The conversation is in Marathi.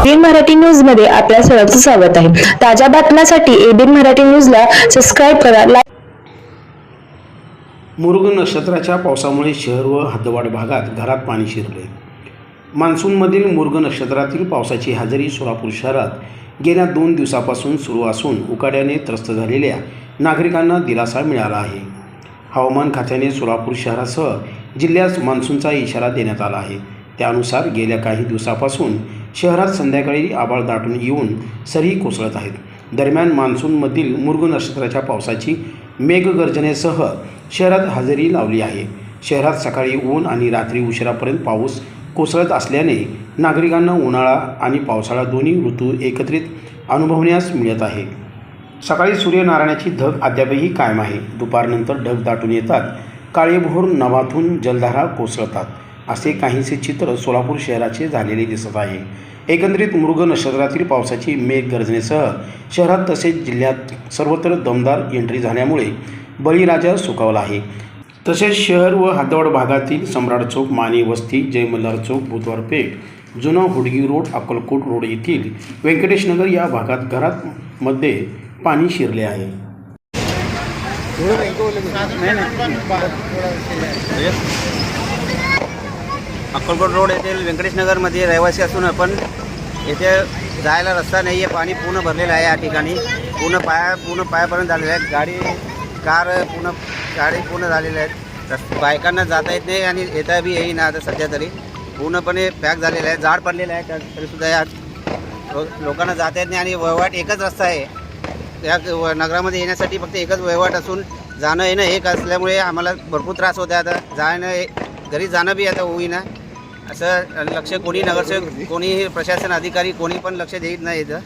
एबीएन मराठी न्यूजमध्ये आपल्या सर्वांचं स्वागत आहे. ताज्या बातम्यांसाठी एबीएन मराठी न्यूजला सबस्क्राईब करा लाईक मुरुग नक्षत्राच्या पावसामुळे शहर व हद्दवाड भागात घरात पाणी शिरले. मान्सूनमधील मुरुग नक्षत्रातील पावसाची हजेरी सोलापूर शहरात गेल्या दोन दिवसापासून सुरू असून उकाड्याने त्रस्त झालेल्या नागरिकांना दिलासा मिळाला आहे. हवामान खात्याने सोलापूर शहरासह जिल्ह्यास मान्सूनचा इशारा देण्यात आला आहे. त्यानुसार गेल्या काही दिवसापासून शहरात संध्याकाळी आभाळ दाटून येऊन सरी कोसळत आहेत. दरम्यान मान्सूनमधील मुर्ग नक्षत्राच्या पावसाची मेघगर्जनेसह शहरात हजेरी लावली आहे. शहरात सकाळी ऊन आणि रात्री उशिरापर्यंत पाऊस कोसळत असल्याने नागरिकांना उन्हाळा आणि पावसाळा दोन्ही ऋतू एकत्रित अनुभवण्यास मिळत आहे. सकाळी सूर्यनारायणाची धग अद्यापही कायम आहे. दुपारनंतर ढग दाटून येतात. काळेभोर नभातून जलधारा कोसळतात. असे काहीसे चित्र सोलापूर शहराचे झालेले दिसत आहे. एकंदरीत मृग नक्षत्रातील पावसाची मेघ गर्जनेसह शहरात तसेच जिल्ह्यात सर्वत्र दमदार एंट्री झाल्यामुळे बळीराजा सुकावला आहे. तसेच शहर व हातवाड भागातील सम्राट चौक माने वस्ती जयमल्हार चौक बुधवार पेठ जुना हुडगी रोड अक्कलकोट रोड येथील व्यंकटेशनगर या भागात घरात मध्ये पाणी शिरले आहे. अक्कलकोट रोड येथील व्यंकटेशनगरमध्ये रहिवासी असून आपण येथे जायला रस्ता नाही आहे पाणी पूर्ण भरलेलं आहे या ठिकाणी. पूर्ण पाया पूर्ण पायापर्यंत झालेलं आहे. गाडी कार पूर्ण गाडी पूर्ण झालेल्या आहेत. रस बायकांना जाता येत नाही आणि येता बी येईना आता सध्या तरी. पूर्णपणे पॅक झालेलं आहे जाड पडलेलं आहे तरीसुद्धा या लोकांना जाता येत नाही आणि वहिवाट एकच रस्ता आहे. या नगरामध्ये येण्यासाठी फक्त एकच वहिवाट असून जाणं येणं एक असल्यामुळे आम्हाला भरपूर त्रास होते आता. जाणं हे- घरी जाणं बी आता होईना. असं लक्ष कोणी नगरसेवक कोणी प्रशासन अधिकारी कोणी पण लक्ष देत नाही इथं.